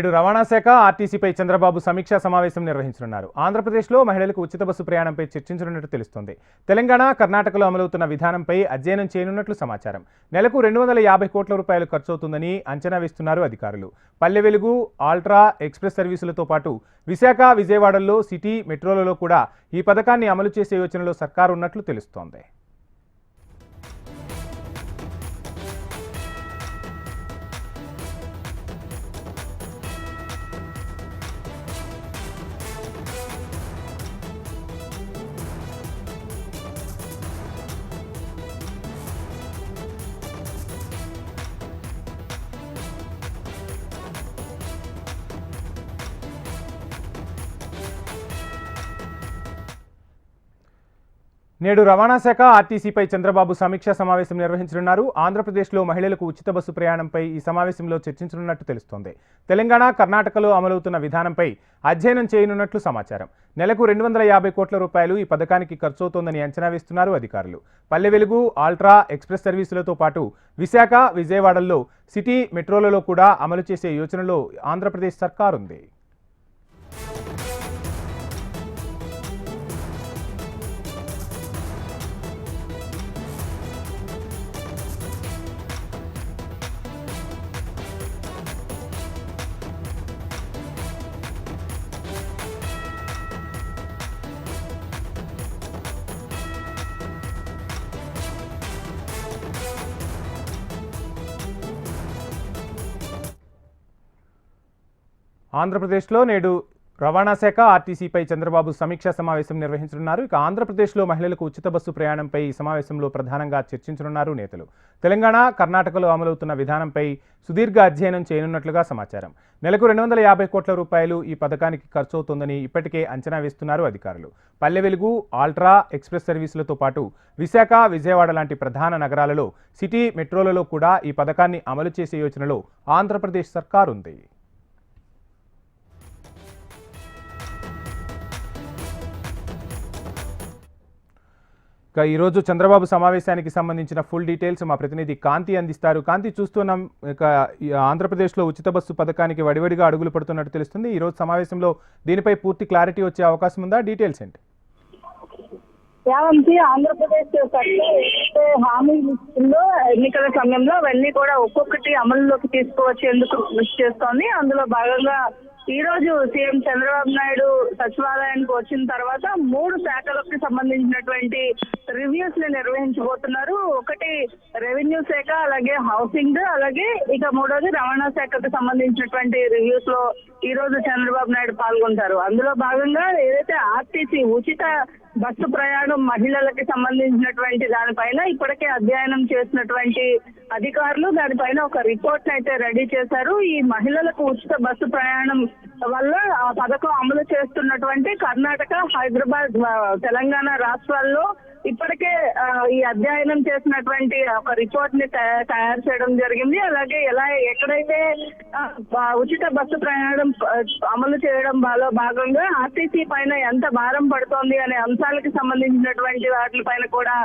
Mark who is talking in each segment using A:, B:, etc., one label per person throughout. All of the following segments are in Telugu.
A: నేడు రవాణా శాఖ ఆర్టీసీపై చంద్రబాబు సమీక్షా సమావేశం నిర్వహించనున్నారు. ఆంధ్రప్రదేశ్లో మహిళలకు ఉచిత బస్సు ప్రయాణంపై చర్చించనున్నట్టు తెలుస్తోంది. తెలంగాణ కర్ణాటకలో అమలవుతున్న విధానంపై అధ్యయనం చేయనున్నట్లు సమాచారం. నెలకు రెండు వందల యాభై కోట్ల రూపాయలు ఖర్చవుతుందని అంచనా వేస్తున్నారు అధికారులు. పల్లె వెలుగు ఆల్ట్రా ఎక్స్ప్రెస్ సర్వీసులతో పాటు విశాఖ విజయవాడల్లో సిటీ మెట్రోలలో కూడా ఈ పథకాన్ని అమలు చేసే యోచనలో సర్కారు ఉన్నట్లు తెలుస్తోంది. నేడు రవాణా శాఖ ఆర్టీసీపై చంద్రబాబు సమీక్షా సమావేశం నిర్వహించనున్నారు. ఆంధ్రప్రదేశ్లో మహిళలకు ఉచిత బస్సు ప్రయాణంపై ఈ సమావేశంలో చర్చించనున్నట్టు తెలుస్తోంది. తెలంగాణ కర్ణాటకలో అమలవుతున్న విధానంపై అధ్యయనం చేయనున్నట్లు సమాచారం. నెలకు రెండు వందల యాభై కోట్ల రూపాయలు ఈ పథకానికి ఖర్చవుతోందని అంచనా వేస్తున్నారు అధికారులు. పల్లె వెలుగు ఆల్ట్రా ఎక్స్ప్రెస్ సర్వీసులతో పాటు విశాఖ విజయవాడల్లో సిటీ మెట్రోలలో కూడా అమలు చేసే యోచనలో ఆంధ్రప్రదేశ్ సర్కారుంది. ఆంధ్రప్రదేశ్లో నేడు రవాణా శాఖ ఆర్టీసీపై చంద్రబాబు సమీక్షా సమావేశం నిర్వహించనున్నారు. ఇక ఆంధ్రప్రదేశ్లో మహిళలకు ఉచిత బస్సు ప్రయాణంపై ఈ సమావేశంలో ప్రధానంగా చర్చించనున్నారు నేతలు. తెలంగాణ కర్ణాటకలో అమలవుతున్న విధానంపై సుదీర్ఘ అధ్యయనం చేయనున్నట్లుగా సమాచారం. నెలకు రెండు వందల యాభై కోట్ల రూపాయలు ఈ పథకానికి ఖర్చవుతోందని ఇప్పటికే అంచనా వేస్తున్నారు అధికారులు. పల్లె వెలుగు ఆల్ట్రా ఎక్స్ప్రెస్ సర్వీసులతో పాటు విశాఖ విజయవాడ లాంటి ప్రధాన నగరాలలో సిటీ మెట్రోలలో కూడా ఈ పథకాన్ని అమలు చేసే యోచనలో ఆంధ్రప్రదేశ్ సర్కార్ ఉంది ఇక ఈరోజు చంద్రబాబు సమావేశానికి సంబంధించిన ఫుల్ డీటెయిల్స్ మా ప్రతినిధి కాంతి అందిస్తారు. కాంతి చూస్తున్నాం ఇక ఆంధ్రప్రదేశ్లో ఉచిత బస్సు పథకానికి వడివడిగా అడుగులు పడుతున్నట్టు తెలుస్తుంది. ఈరోజు సమావేశంలో దీనిపై పూర్తి క్లారిటీ వచ్చే అవకాశం ఉందా? డీటెయిల్స్ ఏంటి?
B: యావంతి ఆంధ్రప్రదేశ్ సర్కార్ హామీలు ఇస్తుందో ఎన్నికల సమయంలో అవన్నీ కూడా ఒక్కొక్కటి అమలులోకి తీసుకువచ్చేందుకు కృషి చేస్తోంది. అందులో భాగంగా ఈ రోజు సీఎం చంద్రబాబు నాయుడు సచివాలయానికి వచ్చిన తర్వాత మూడు శాఖలకు సంబంధించినటువంటి రివ్యూస్ని నిర్వహించబోతున్నారు. ఒకటి రెవెన్యూ శాఖ అలాగే హౌసింగ్ అలాగే ఇక మూడోది రవాణా శాఖకు సంబంధించినటువంటి రివ్యూస్లో ఈ రోజు చంద్రబాబు నాయుడు పాల్గొంటారు. అందులో భాగంగా ఏదైతే ఆర్టీసీ ఉచిత బస్సు ప్రయాణం మహిళలకి సంబంధించినటువంటి దానిపైన ఇప్పటికే అధ్యయనం చేసినటువంటి అధికారులు దానిపైన ఒక రిపోర్ట్ అయితే రెడీ చేశారు. ఈ మహిళలకు ఉచిత బస్సు ప్రయాణం వల్ల ఆ పథకం అమలు చేస్తున్నటువంటి కర్ణాటక హైదరాబాద్ తెలంగాణ రాష్ట్రాల్లో ఇప్పటికే ఆ, ఈ అధ్యయనం చేసినటువంటి ఒక రిపోర్ట్ని తయారు చేయడం జరిగింది. అలాగే ఎలా ఎక్కడైతే ఉచిత బస్సు ప్రయాణం అమలు చేయడం బాలో భాగంగా ఆర్టీసీ పైన ఎంత భారం పడుతోంది అనే అంశాలకు సంబంధించినటువంటి వాటి పైన కూడా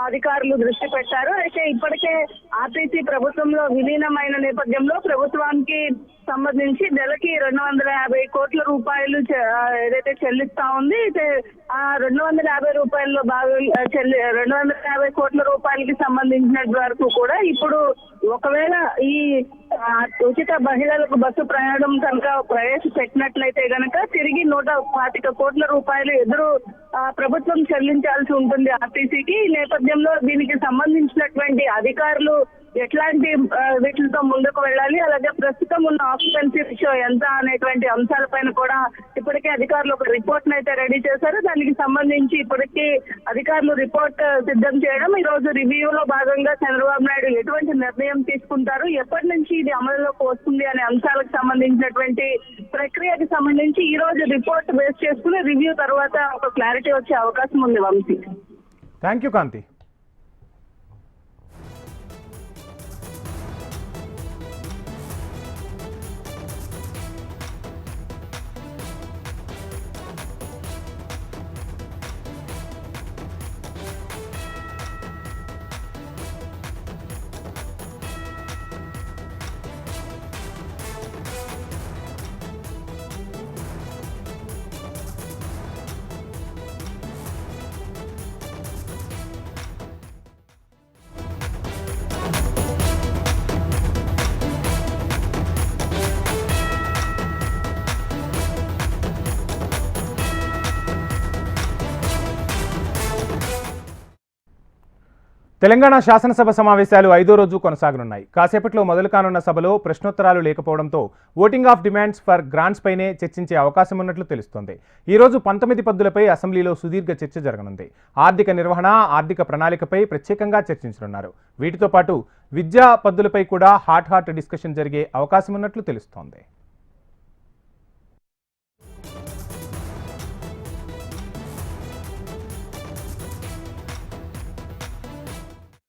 B: అధికారులు దృష్టి పెట్టారు. అయితే ఇప్పటికే ఆర్టీసీ ప్రభుత్వంలో విలీనమైన నేపథ్యంలో ప్రభుత్వానికి సంబంధించి నెలకి రెండు వందల యాభై కోట్ల రూపాయలు ఏదైతే చెల్లిస్తా ఉంది అయితే రెండు వందల యాభై రూపాయల్లో భాగం చెల్లి రెండు వందల యాభై కోట్ల రూపాయలకి సంబంధించిన వరకు కూడా ఇప్పుడు ఒకవేళ ఈ ఆ, ఉచిత మహిళలకు బస్సు ప్రయాణం కనుక ప్రవేశపెట్టినట్లయితే గనక తిరిగి నూట పాతిక కోట్ల రూపాయలు ఎదురు ఆ, ప్రభుత్వం చెల్లించాల్సి ఉంటుంది ఆర్టీసీకి. ఈ నేపథ్యంలో దీనికి సంబంధించినటువంటి అధికారులు ఎట్లాంటి వీటితో ముందుకు వెళ్ళాలి అలాగే ప్రస్తుతం ఉన్న ఆక్యుపెన్సీ రేషియో ఎంత అనేటువంటి అంశాలపైన కూడా ఇప్పటికే అధికారులు ఒక రిపోర్ట్ అయితే రెడీ చేశారు. దానికి సంబంధించి ఇప్పటికీ అధికారులు రిపోర్ట్ సిద్ధం చేయడం ఈ రోజు రివ్యూ లో భాగంగా చంద్రబాబు నాయుడు ఎటువంటి నిర్ణయం తీసుకుంటారు ఎప్పటి నుంచి ఇది అమలులోకి వస్తుంది అనే అంశాలకు సంబంధించినటువంటి ప్రక్రియకి సంబంధించి ఈ రోజు రిపోర్ట్ బేస్ చేసుకుని రివ్యూ తర్వాత ఒక క్లారిటీ వచ్చే అవకాశం ఉంది వంశీ.
A: థ్యాంక్ యూ కాంతి తెలంగాణ శాసనసభ సమావేశాలు ఐదో రోజు కొనసాగనున్నాయి. కాసేపట్లో మొదలు కానున్న సభలో ప్రశ్నోత్తరాలు లేకపోవడంతో voting of demands for grants పైనే చర్చించే అవకాశం ఉన్నట్లు తెలుస్తోంది. ఈ రోజు పంతొమ్మిది పద్దులపై అసెంబ్లీలో సుదీర్ఘ చర్చ జరగనుంది. ఆర్థిక నిర్వహణ ఆర్థిక ప్రణాళికపై ప్రత్యేకంగా చర్చించనున్నారు. వీటితో పాటు విద్యా పద్దులపై కూడా హాట్ హాట్ డిస్కషన్ జరిగే అవకాశం ఉన్నట్లు తెలుస్తోంది.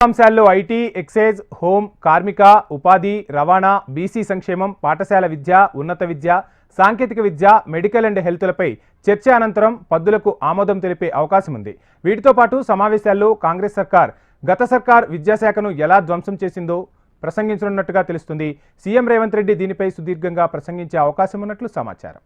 A: అంశాల్లో ఐటీ ఎక్సైజ్ హోం కార్మిక ఉపాధి రవాణా బీసీ సంక్షేమం పాఠశాల విద్య ఉన్నత విద్య సాంకేతిక విద్య మెడికల్ అండ్ హెల్త్లపై చర్చ అనంతరం పద్దులకు ఆమోదం తెలిపే అవకాశం ఉంది. వీటితో పాటు సమావేశాల్లో కాంగ్రెస్ సర్కార్ గత సర్కార్ విద్యాశాఖను ఎలా ధ్వంసం చేసిందో ప్రసంగించనున్నట్టుగా తెలుస్తుంది. సీఎం రేవంత్ రెడ్డి దీనిపై సుదీర్ఘంగా ప్రసంగించే అవకాశం ఉన్నట్లు సమాచారం.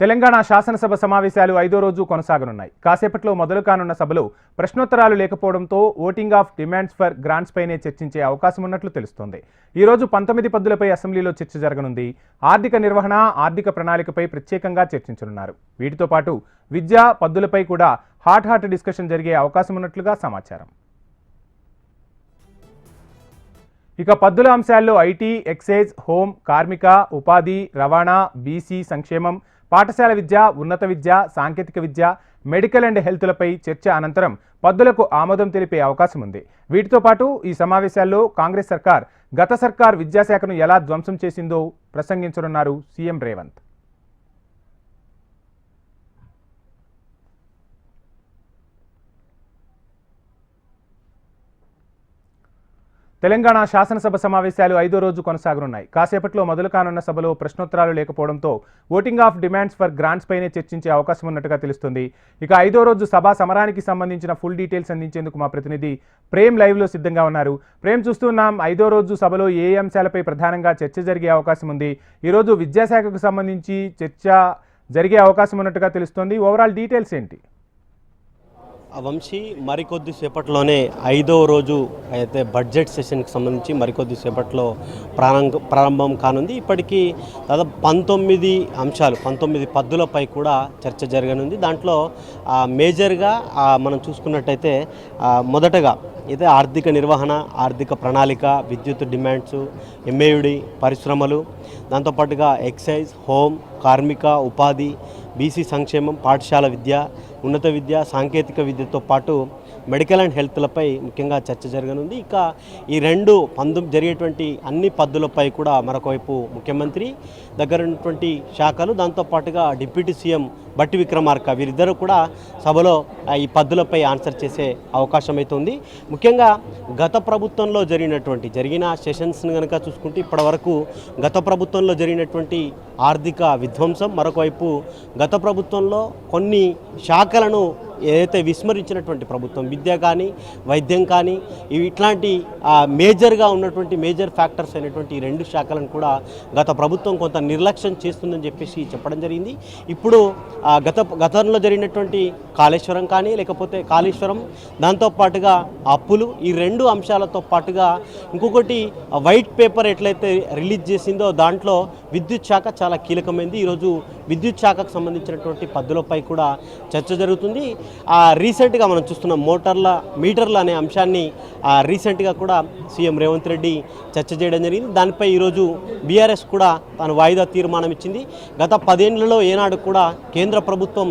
A: తెలంగాణ శాసనసభ సమావేశాలు ఐదో రోజు కొనసాగనున్నాయి. కాసేపట్లో మొదలు కానున్న సభలో ప్రశ్నోత్తరాలు లేకపోవడంతో voting of demands for grants పైనే చర్చించే అవకాశం ఉన్నట్లు తెలుస్తోంది. ఈ రోజు పంతొమ్మిది పద్దులపై అసెంబ్లీలో చర్చ జరగనుంది. ఆర్థిక నిర్వహణ ఆర్థిక ప్రణాళికపై ప్రత్యేకంగా చర్చించనున్నారు. వీటితో పాటు విద్యా పద్దులపై కూడా హాట్ హాట్ డిస్కషన్ జరిగే అవకాశం ఉన్నట్లుగా సమాచారం. ఇక పద్దుల అంశాల్లో ఐటీ ఎక్సైజ్ హోం కార్మిక ఉపాధి రవాణా బీసీ సంక్షేమం పాఠశాల విద్య ఉన్నత విద్య సాంకేతిక విద్య మెడికల్ అండ్ హెల్త్లపై చర్చ అనంతరం పద్దులకు ఆమోదం తెలిపే అవకాశం ఉంది. వీటితో పాటు ఈ సమావేశాల్లో కాంగ్రెస్ సర్కార్ గత సర్కార్ విద్యాశాఖను ఎలా ధ్వంసం చేసిందో ప్రసంగించనున్నారు సీఎం రేవంత్. తెలంగాణ శాసనసభ సమావేశాలు ఐదో రోజు కొనసాగనున్నాయి. కాసేపట్లో మొదలు కానున్న సభలో ప్రశ్నోత్తరాలు లేకపోవడంతో voting of demands for grants పైనే చర్చించే అవకాశం ఉన్నట్టుగా తెలుస్తుంది. ఇక ఐదో రోజు సభా సమరానికి సంబంధించిన ఫుల్ డీటెయిల్స్ అందించేందుకు మా ప్రతినిధి ప్రేమ్ లైవ్లో సిద్ధంగా ఉన్నారు. ప్రేమ్ చూస్తున్నాం ఐదో రోజు సభలో ఏ అంశాలపై ప్రధానంగా చర్చ జరిగే అవకాశం ఉంది? ఈరోజు విద్యాశాఖకు సంబంధించి చర్చ జరిగే అవకాశం ఉన్నట్టుగా తెలుస్తోంది. ఓవరాల్ డీటెయిల్స్ ఏంటి?
C: వంశీ మరికొద్ది సేపట్లోనే ఐదో రోజు అయితే బడ్జెట్ సెషన్కి సంబంధించి మరికొద్ది సేపట్లో ప్రారంభ ప్రారంభం కానుంది. ఇప్పటికీ దాదాపు పంతొమ్మిది అంశాలు పంతొమ్మిది పద్దులపై కూడా చర్చ జరగనుంది. దాంట్లో మేజర్గా మనం చూసుకున్నట్టయితే మొదటగా అయితే ఆర్థిక నిర్వహణ ఆర్థిక ప్రణాళిక విద్యుత్ డిమాండ్స్ ఎంఏయుడి పరిశ్రమలు దాంతోపాటుగా ఎక్సైజ్ హోమ్ కార్మిక ఉపాధి బీసీ సంక్షేమం పాఠశాల విద్య ఉన్నత విద్య సాంకేతిక విద్యతో పాటు మెడికల్ అండ్ హెల్త్లపై ముఖ్యంగా చర్చ జరగనుంది. ఇక ఈ రెండు పందు జరిగేటువంటి అన్ని పద్దులపై కూడా మరొకవైపు ముఖ్యమంత్రి దగ్గర ఉన్నటువంటి శాఖలు దాంతోపాటుగా డిప్యూటీ సీఎం బట్టి విక్రమార్క వీరిద్దరూ కూడా సభలో ఈ పద్దులపై ఆన్సర్ చేసే అవకాశం అయితే ఉంది ముఖ్యంగా గత ప్రభుత్వంలో జరిగినటువంటి జరిగిన సెషన్స్ని కనుక చూసుకుంటే ఇప్పటివరకు గత ప్రభుత్వంలో జరిగినటువంటి ఆర్థిక విధ్వంసం మరొకవైపు గత ప్రభుత్వంలో కొన్ని శాఖలను ఏదైతే విస్మరించినటువంటి ప్రభుత్వం విద్య కానీ వైద్యం కానీ ఇట్లాంటి మేజర్గా ఉన్నటువంటి మేజర్ ఫ్యాక్టర్స్ అయినటువంటి ఈ రెండు శాఖలను కూడా గత ప్రభుత్వం కొంత నిర్లక్ష్యం చేస్తుందని చెప్పేసి చెప్పడం జరిగింది. ఇప్పుడు గత గతంలో జరిగినటువంటి కాళేశ్వరం కానీ లేకపోతే కాళేశ్వరం దాంతోపాటుగా అప్పులు ఈ రెండు అంశాలతో పాటుగా ఇంకొకటి వైట్ పేపర్ ఎట్లయితే రిలీజ్ చేసిందో దాంట్లో విద్యుత్ శాఖ చాలా కీలకమైంది. ఈరోజు విద్యుత్ శాఖకు సంబంధించినటువంటి పద్దులపై కూడా చర్చ జరుగుతుంది. రీసెంట్గా మనం చూస్తున్నాం మోటార్ల మీటర్ల అనే అంశాన్ని ఆ, రీసెంట్గా కూడా సీఎం రేవంత్ రెడ్డి చర్చ చేయడం జరిగింది. దానిపై ఈరోజు బీఆర్ఎస్ కూడా తాను వాయిదా తీర్మానం ఇచ్చింది. గత పదేళ్ళలో ఏనాడు కూడా కేంద్ర ప్రభుత్వం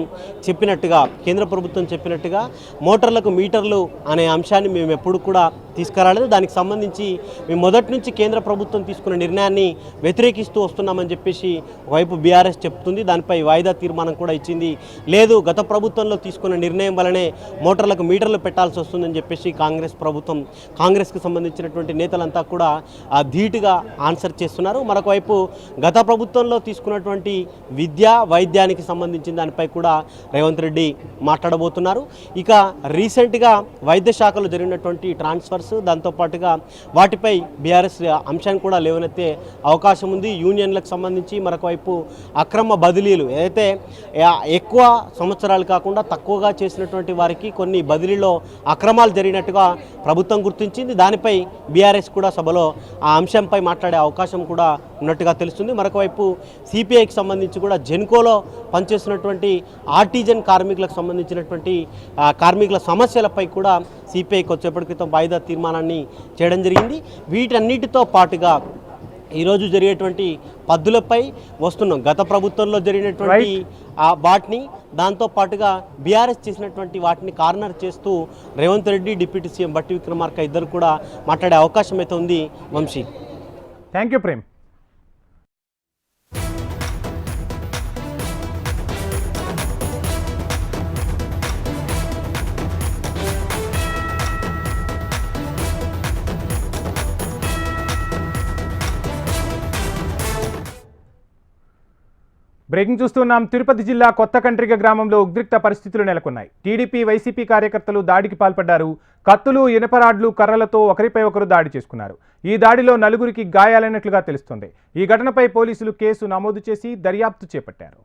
C: చెప్పినట్టుగా కేంద్ర ప్రభుత్వం చెప్పినట్టుగా మోటార్లకు మీటర్లు అనే అంశాన్ని మేము ఎప్పుడు కూడా తీసుకురాలేదు. దానికి సంబంధించి మేము మొదటి నుంచి కేంద్ర ప్రభుత్వం తీసుకున్న నిర్ణయాన్ని వ్యతిరేకిస్తూ వస్తున్నామని చెప్పేసి ఒకవైపు బీఆర్ఎస్ చెప్తుంది. దానిపై వాయిదా తీర్మానం కూడా ఇచ్చింది. లేదు గత ప్రభుత్వంలో తీసుకున్న నిర్ణయం వలనే మోటార్లకు మీటర్లు పెట్టాల్సి వస్తుందని చెప్పేసి కాంగ్రెస్ ప్రభుత్వం కాంగ్రెస్కి సంబంధించినటువంటి నేతలంతా కూడా ధీటుగా ఆన్సర్ చేస్తున్నారు. మరొకవైపు గత ప్రభుత్వంలో తీసుకున్నటువంటి విద్య వైద్యానికి సంబంధించిన దానిపై కూడా రేవంత్ రెడ్డి మాట్లాడబోతున్నారు. ఇక రీసెంట్గా వైద్య శాఖలో జరిగినటువంటి ట్రాన్స్ఫర్స్ బీఆర్ఎస్ దాంతోపాటుగా వాటిపై బీఆర్ఎస్ అంశాన్ని కూడా లేవనెత్తే అవకాశం ఉంది. యూనియన్లకు సంబంధించి మరొక వైపు అక్రమ బదిలీలు. ఏదైతే ఎక్కువ సంవత్సరాలు కాకుండా తక్కువగా చేసినటువంటి వారికి కొన్ని బదిలీలో అక్రమాలు జరిగినట్టుగా ప్రభుత్వం గుర్తించింది. దానిపై బీఆర్ఎస్ కూడా సభలో ఆ అంశంపై మాట్లాడే అవకాశం కూడా ఉన్నట్టుగా తెలుస్తుంది. మరొక వైపు సిపిఐకి సంబంధించి కూడా జెన్కోలో పనిచేస్తున్నటువంటి ఆర్టిజన్ కార్మికులకు సంబంధించినటువంటి కార్మికుల సమస్యలపై కూడా సిపిఐ కొద్దిసేపటి క్రితం వాయిదా తీర్మానాన్ని చేయడం జరిగింది. వీటన్నిటితో పాటుగా ఈరోజు జరిగేటువంటి పద్దులపై వస్తున్నాం గత ప్రభుత్వంలో జరిగినటువంటి ఆ వాటిని దాంతో పాటుగా బీఆర్ఎస్ చేసినటువంటి వాటిని కార్నర్ చేస్తూ రేవంత్ రెడ్డి డిప్యూటీ సీఎం బట్టి విక్రమార్క ఇద్దరు కూడా మాట్లాడే అవకాశం అయితే ఉంది Vamshi.
A: Thank you Prem breaking చూస్తున్నాం. తిరుపతి జిల్లా కొత్త కంట్రిక గ్రామంలో ఉద్రిక్త పరిస్థితులు నెలకొన్నాయి. టీడీపీ వైసీపీ కార్యకర్తలు దాడికి పాల్పడ్డారు. కత్తులు ఇనపరాడ్లు కర్రలతో ఒకరిపై ఒకరు దాడి చేసుకున్నారు. ఈ దాడిలో నలుగురికి గాయాలైనట్లుగా తెలుస్తోంది. ఈ ఘటనపై పోలీసులు కేసు నమోదు చేసి దర్యాప్తు చేపట్టారు.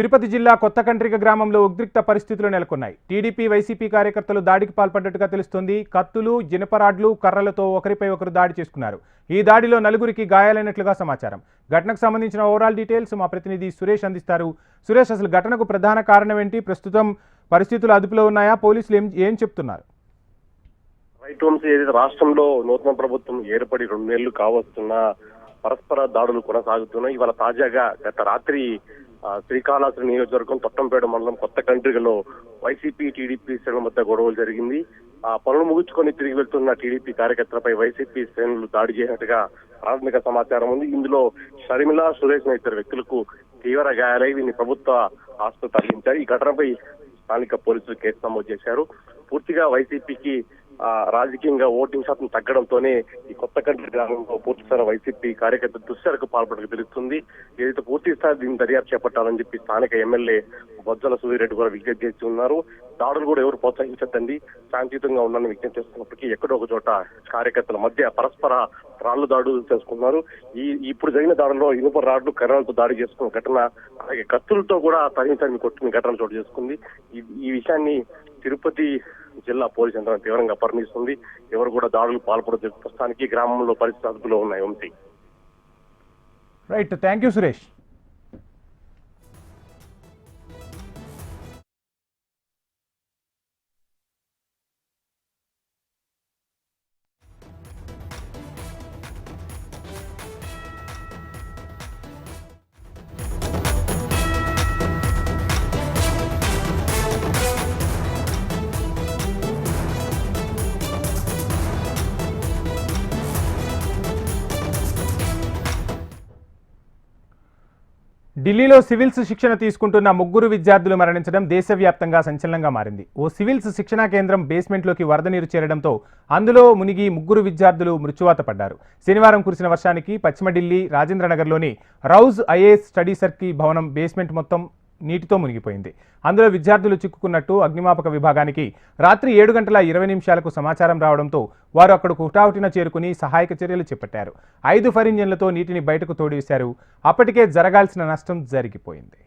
A: తిరుపతి జిల్లా కొత్త కంట్రిక గ్రామంలో ఉద్రిక్త పరిస్థితులు నెలకొన్నాయి. టీడీపీ వైసీపీ కార్యకర్తలు దాడికి పాల్పడ్డట్టుగా తెలుస్తోంది. కత్తులు జినపరాడ్లు కర్రలతో ఒకరిపై ఒకరు దాడి చేసుకున్నారు. ఈ దాడిలో నలుగురికి గాయాలైనట్లుగా సమాచారం. ఘటనకు సంబంధించిన ఓవరాల్ డీటెయిల్స్ మా ప్రతినిధి సురేష్ అందిస్తారు. సురేష్ అసలు ఘటనకు ప్రధాన కారణం ఏంటి ప్రస్తుతం పరిస్థితులు అదుపులో ఉన్నాయా? పోలీసులు ఏం ఏం చెప్తున్నారు?
D: రైట్ ఏదైతే రాష్ట్రంలో నూతన ప్రభుత్వం ఏర్పడి రెండు నెలలు కావస్తున్న పరస్పర దాడులు కొనసాగుతున్నాయి ఇవాళ తాజాగా గత రాత్రి శ్రీకాళహస్తి నియోజకవర్గం తొట్టంపేట మండలం కొత్త కంట్రికలో వైసీపీ టీడీపీ శ్రేణుల మధ్య గొడవలు జరిగింది. ఆ పనులు ముగించుకొని తిరిగి వెళ్తున్న టీడీపీ కార్యకర్తలపై వైసీపీ శ్రేణులు దాడి చేసినట్టుగా ప్రాథమిక సమాచారం ఉంది. ఇందులో షర్మిల సురేష్ అనే ఇద్దరు వ్యక్తులకు తీవ్ర గాయాలై వీరిని ప్రభుత్వ ఆసుపత్రి తరలించారు. ఈ ఘటనపై స్థానిక పోలీసులు కేసు నమోదు చేశారు. పూర్తిగా వైసీపీకి రాజకీయంగా ఓటింగ్ శాతం తగ్గడంతోనే ఈ కొత్త కంటి గ్రామంలో పూర్తి స్థాయి వైసీపీ కార్యకర్త దుశ్చరకు పాల్పడక తెలుస్తుంది. ఏదైతే పూర్తి స్థాయి దీన్ని దర్యాప్తు చేపట్టాలని చెప్పి స్థానిక ఎమ్మెల్యే బొజ్జల సూర్యరెడ్డి కూడా విజ్ఞప్తి చేసి ఉన్నారు. దాడులు కూడా ఎవరు ప్రోత్సహించద్దండి. శాంతియుతంగా ఉండాలని విజ్ఞప్తి చేస్తున్నప్పటికీ ఎక్కడో ఒక చోట కార్యకర్తల మధ్య పరస్పర రాళ్ళు దాడులు చేసుకున్నారు. ఈ ఇప్పుడు జరిగిన దాడుల్లో ఇనుప రాడ్లు కర్రలతో దాడి చేసుకున్న ఘటన అలాగే కత్తులతో కూడా తరిమి తరిమి కొట్టిన ఘటన చోటు చేసుకుంది. ఈ- ఈ విషయాన్ని తిరుపతి జిల్లా పోలీస్ యంత్రాంగం తీవ్రంగా పరిణిస్తుంది ఎవరు కూడా దాడులు పాల్పడదు ప్రస్తుతానికి గ్రామంలో పరిస్థితి అదుపులో ఉన్నాయి Vamshi
A: right thank you Suresh ఢిల్లీలో సివిల్స్ శిక్షణ తీసుకుంటున్న ముగ్గురు విద్యార్థులు మరణించడం దేశవ్యాప్తంగా సంచలనంగా మారింది. ఓ సివిల్స్ శిక్షణా కేంద్రం బేస్మెంట్లోకి వరద నీరు చేరడంతో అందులో మునిగి ముగ్గురు విద్యార్థులు మృత్యువాత పడ్డారు. శనివారం కురిసిన వర్షానికి పశ్చిమ ఢిల్లీ రాజేంద్రనగర్లోని రౌజ్ ఐఏఎస్ స్టడీ సర్కిల్ భవనం బేస్మెంట్ మొత్తం నీటితో మునిగిపోయింది. అందులో విద్యార్థులు చిక్కుకున్నట్టు అగ్నిమాపక విభాగానికి రాత్రి ఏడు గంటల ఇరవై నిమిషాలకు సమాచారం రావడంతో వారు అక్కడకు హుటాహుటిన చేరుకుని సహాయక చర్యలు చేపట్టారు. ఐదు ఫరింజన్లతో నీటిని బయటకు తోడివేశారు అప్పటికే జరగాల్సిన నష్టం జరిగిపోయింది.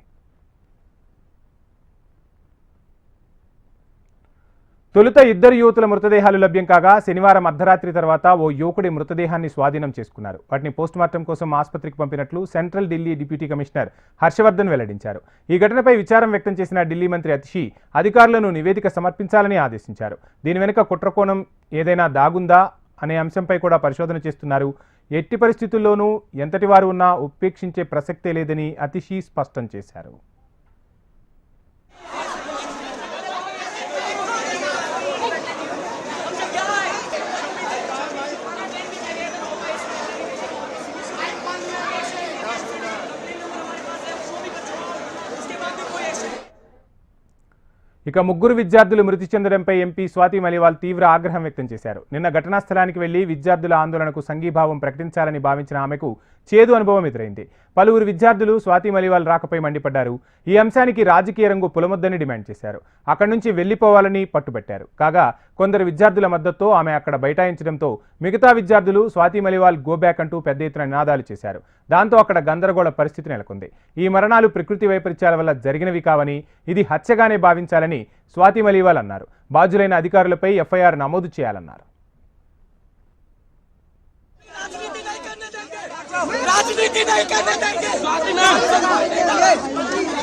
A: తొలుత ఇద్దరు యువతుల మృతదేహాలు లభ్యం కాగా శనివారం అర్ధరాత్రి తర్వాత ఓ యువకుడి మృతదేహాన్ని స్వాధీనం చేసుకున్నారు. వాటిని పోస్టుమార్టం కోసం ఆసుపత్రికి పంపినట్లు central Delhi deputy commissioner Harshavardhan వెల్లడించారు. ఈ ఘటనపై విచారం వ్యక్తం చేసిన ఢిల్లీ మంత్రి అతిషి అధికారులను నివేదిక సమర్పించాలని ఆదేశించారు. దీని వెనుక కుట్రకోణం ఏదైనా దాగుందా అనే అంశంపై కూడా పరిశోధన చేస్తున్నారు. ఎట్టి పరిస్థితుల్లోనూ ఎంతటి వారు ఉన్నా ఉపేక్షించే ప్రసక్తే లేదని అతిషి స్పష్టం చేశారు. ఇక ముగ్గురు విద్యార్థులు మృతి చెందడంపై ఎంపీ స్వాతి మలివాల్ తీవ్ర ఆగ్రహం వ్యక్తం చేశారు. నిన్న ఘటనా స్థలానికి వెళ్ళి విద్యార్థుల ఆందోళనకు సంఘీభావం ప్రకటించాలని భావించిన ఆమెకు చేదు అనుభవం ఎదురైంది. పలువురు విద్యార్థులు స్వాతి మలివాల్ రాకపై మండిపడ్డారు. ఈ అంశానికి రాజకీయ రంగు పులమొద్దని డిమాండ్ చేశారు. అక్కడి నుంచి వెళ్ళిపోవాలని పట్టుబట్టారు. కాగా కొందరు విద్యార్థుల మద్దతుతో ఆమె అక్కడ బైఠాయించడంతో మిగతా విద్యార్థులు స్వాతి మలివాల్ గోబ్యాక్ అంటూ పెద్ద ఎత్తున నినాదాలు చేశారు. దాంతో అక్కడ గందరగోళ పరిస్థితి నెలకొంది. ఈ మరణాలు ప్రకృతి వైపరీత్యాల వల్ల జరిగినవి కావని ఇది హత్యగానే భావించాలని స్వాతి మలివాల్ అన్నారు. బాధ్యులైన అధికారులపై ఎఫ్ఐఆర్ నమోదు చేయాలన్నారు.
E: राजनीति नहीं करने देंगे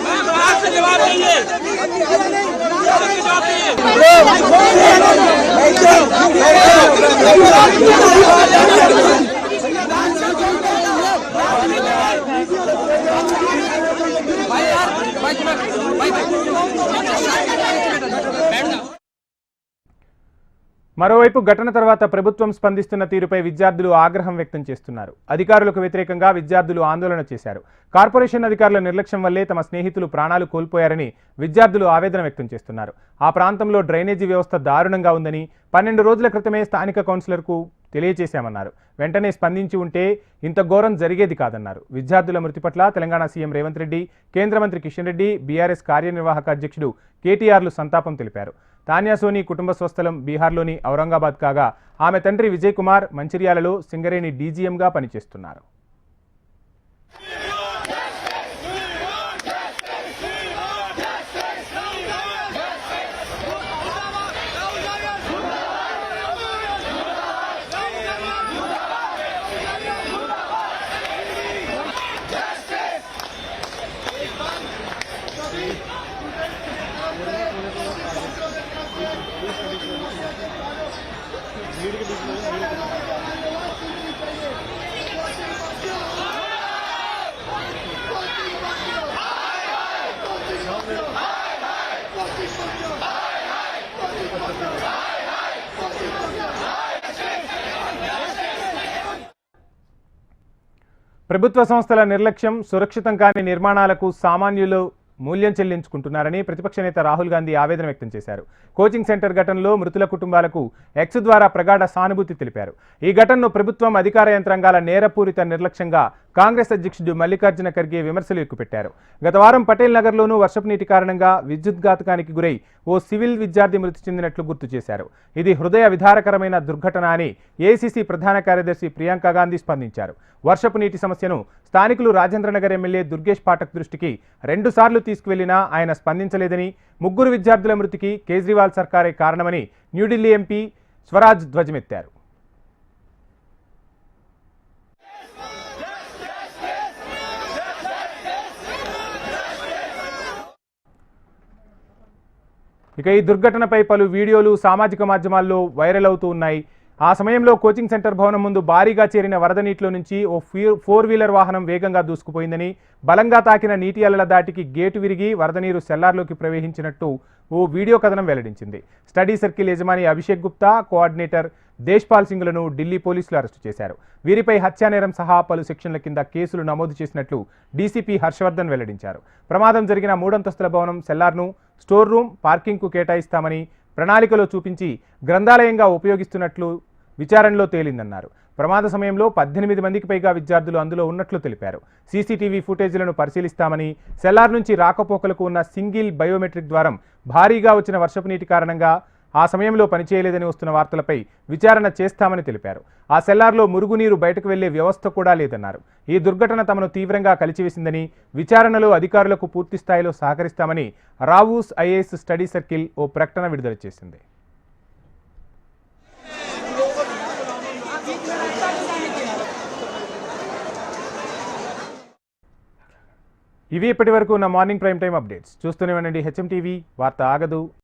E: मैं बाहर से जवाब देंगे
A: మరోవైపు ఘటన తర్వాత ప్రభుత్వం స్పందిస్తున్న తీరుపై విద్యార్థులు ఆగ్రహం వ్యక్తం చేస్తున్నారు. అధికారులకు వ్యతిరేకంగా విద్యార్థులు ఆందోళన చేశారు. కార్పొరేషన్ అధికారుల నిర్లక్ష్యం వల్లే తమ స్నేహితులు ప్రాణాలు కోల్పోయారని విద్యార్థులు ఆవేదన వ్యక్తం చేస్తున్నారు. ఆ ప్రాంతంలో డ్రైనేజీ వ్యవస్థ దారుణంగా ఉందని పన్నెండు రోజుల క్రితమే స్థానిక కౌన్సిలర్కు తెలియజేశామన్నారు. వెంటనే స్పందించి ఉంటే ఇంత ఘోరం జరిగేది కాదన్నారు. విద్యార్థుల మృతి పట్ల తెలంగాణ సీఎం రేవంత్ రెడ్డి కేంద్ర మంత్రి కిషన్ రెడ్డి బీఆర్ఎస్ కార్యనిర్వాహక అధ్యక్షుడు కేటీఆర్లు సంతాపం తెలిపారు. తాన్యా సోని కుటుంబ స్వస్థలం బీహార్లోని ఔరంగాబాద్ కాగా ఆమె తండ్రి విజయ్ కుమార్ మంచిర్యాలలో సింగరేణి డీజీఎంగా పనిచేస్తున్నారు. ప్రభుత్వ సంస్థల నిర్లక్ష్యం సురక్షితం కాని నిర్మాణాలకు సామాన్యులు మూల్యం చెల్లించుకుంటున్నారని ప్రతిపక్ష నేత రాహుల్ గాంధీ ఆవేదన వ్యక్తం చేశారు. కోచింగ్ సెంటర్ ఘటనలో మృతుల కుటుంబాలకు ఎక్స్ ద్వారా ప్రగాఢ సానుభూతి తెలిపారు. ఈ ఘటనను ప్రభుత్వం అధికార యంత్రాంగాల నేరపూరిత నిర్లక్ష్యంగా కాంగ్రెస్ అధ్యక్షుడు మల్లికార్జున ఖర్గే విమర్శలు ఎక్కుపెట్టారు. గత వారం పటేల్ నగర్లోనూ వర్షపు నీటి కారణంగా విద్యుద్ఘాతకానికి గురై ఓ సివిల్ విద్యార్థి మృతి చెందినట్లు గుర్తు చేశారు. ఇది హృదయ విధారకరమైన దుర్ఘటన అని ఏసీసీ ప్రధాన కార్యదర్శి ప్రియాంక గాంధీ స్పందించారు. వర్షపు నీటి సమస్యను స్థానికులు రాజేంద్రనగర్ ఎమ్మెల్యే దుర్గేష్ పాఠక్ దృష్టికి రెండుసార్లు తీసుకువెళ్ళినా ఆయన స్పందించలేదని ముగ్గురు విద్యార్థుల మృతికి కేజ్రీవాల్ సర్కారే కారణమని న్యూఢిల్లీ ఎంపీ స్వరాజ్ ధ్వజమెత్తారు. ఇక ఈ దుర్ఘటనపై పలు వీడియోలు సామాజిక మాధ్యమాల్లో వైరల్ అవుతూ ఉన్నాయి. ఆ సమయంలో కోచింగ్ సెంటర్ భవనం ముందు భారీగా చేరిన వరద నీటిలో నుంచి ఓ ఫీ- ఫోర్ వీలర్ వాహనం వేగంగా దూసుకుపోయిందని బలంగా తాకిన నీటి అలల దాటికి గేటు విరిగి వరద నీరు సెల్లార్లోకి ప్రవేశించినట్టు ఓ వీడియో కథనం వెల్లడించింది. స్టడీ సర్కిల్ యజమాని అభిషేక్ గుప్తా కోఆర్డినేటర్ దేశ్పాల్ సింగ్లను ఢిల్లీ పోలీసులు అరెస్టు చేశారు. వీరిపై హత్యానేరం సహా పలు సెక్షన్ల కింద కేసులు నమోదు చేసినట్లు డీసీపీ హర్షవర్ధన్ వెల్లడించారు. ప్రమాదం జరిగిన మూడంతస్తుల భవనం సెల్లార్ను స్టోర్ రూమ్ పార్కింగ్కు కేటాయిస్తామని ప్రణాళికలో చూపించి గ్రంథాలయంగా ఉపయోగిస్తున్నట్లు విచారణలో తేలిందన్నారు. ప్రమాద సమయంలో పద్దెనిమిది మందికి పైగా విద్యార్థులు అందులో ఉన్నట్లు తెలిపారు. సీసీటీవీ ఫుటేజీలను పరిశీలిస్తామని సెల్లార్ నుంచి రాకపోకలకు ఉన్న సింగిల్ బయోమెట్రిక్ ద్వారం భారీగా వచ్చిన వర్షపు నీటి కారణంగా ఆ సమయంలో పనిచేయలేదని వస్తున్న వార్తలపై విచారణ చేస్తామని తెలిపారు. ఆ సెల్లార్లో మురుగునీరు బయటకు వెళ్ళే వ్యవస్థ కూడా లేదన్నారు. ఈ దుర్ఘటన తమను తీవ్రంగా కలిచివేసిందని విచారణలో అధికారులకు పూర్తి స్థాయిలో సహకరిస్తామని రావూస్ ఐఏఎస్ స్టడీ సర్కిల్ ఓ ప్రకటన విడుదల చేసింది. ఇవి ఇప్పటి వరకు ఉన్న మార్నింగ్ ప్రైమ్ టైం అప్డేట్స్. చూస్తూనే ఉండండి. హెచ్ఎం టీవీ వార్త ఆగదు.